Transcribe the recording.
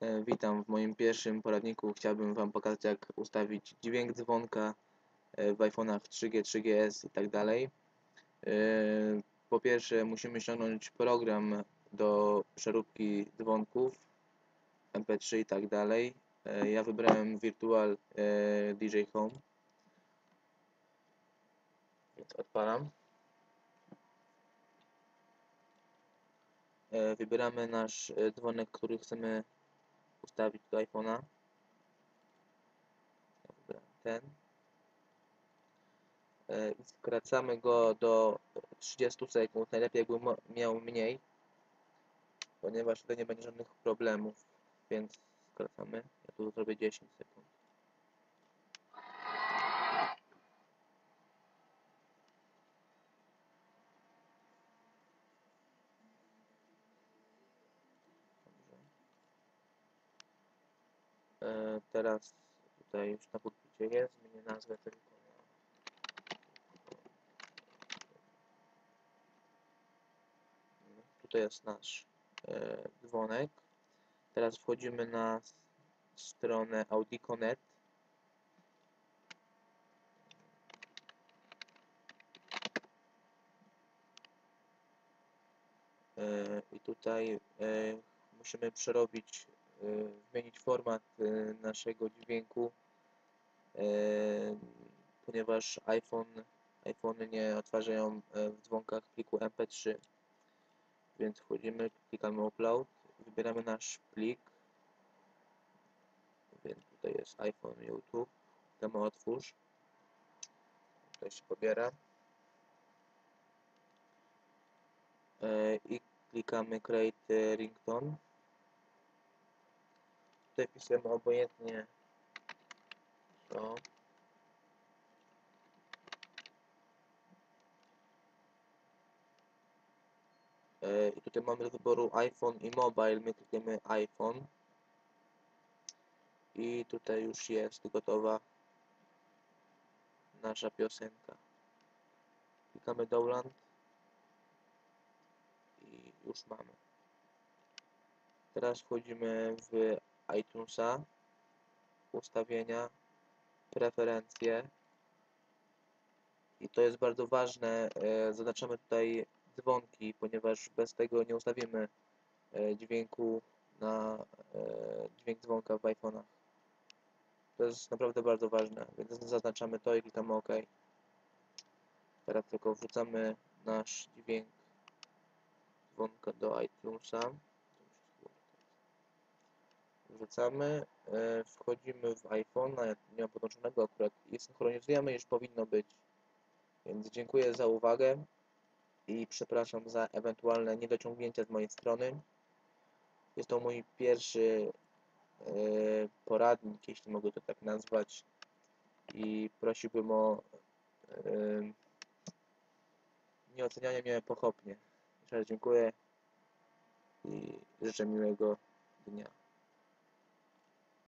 E, Witam w moim pierwszym poradniku. Chciałbym Wam pokazać, jak ustawić dźwięk dzwonka e, w iPhone'ach 3G, 3GS i tak dalej. E, Po pierwsze, musimy ściągnąć program do przeróbki dzwonków, MP3 i tak dalej. Ja wybrałem Virtual DJ Home. Więc odpalam. Wybieramy nasz dzwonek, który chcemy ustawić do iPhone'a. Ten. E, Skracamy go do 30 sekund. Najlepiej jakby miał mniej, ponieważ wtedy nie będzie żadnych problemów, więc skracamy. Ja tu zrobię 10 sekund. Teraz tutaj już na pulpicie jest, zmienię nazwę tylko na tutaj jest nasz e, dzwonek. Teraz wchodzimy na stronę Audico.net. E, I tutaj e, musimy przerobić, zmienić format e, naszego dźwięku, e, ponieważ iPhone, iPhony nie odtwarzają e, w dzwonkach pliku MP3. Więc wchodzimy, klikamy Upload, wybieramy nasz plik. Więc tutaj jest iPhone, YouTube. Klikamy Otwórz. Tutaj się pobiera. E, I klikamy Create e, Ringtone. Tutaj wpisujemy obojętnie to. E, I tutaj mamy do wyboru iPhone i mobile. My klikniemy iPhone. I tutaj już jest gotowa nasza piosenka. Klikamy download i już mamy. Teraz wchodzimy w iTunesa, ustawienia, preferencje i to jest bardzo ważne. e, Zaznaczamy tutaj dzwonki, ponieważ bez tego nie ustawimy e, dźwięku na e, dźwięk dzwonka w iPhone'ach. To jest naprawdę bardzo ważne, więc zaznaczamy to i klikamy OK. Teraz tylko wrzucamy nasz dźwięk dzwonka do iTunesa. Wrzucamy, e, wchodzimy w iPhone'a, nie mam podłączonego akurat i synchronizujemy, już powinno być. Więc dziękuję za uwagę i przepraszam za ewentualne niedociągnięcia z mojej strony. Jest to mój pierwszy e, poradnik, jeśli mogę to tak nazwać i prosiłbym o e, nieocenianie mnie pochopnie. Jeszcze raz dziękuję i życzę miłego dnia.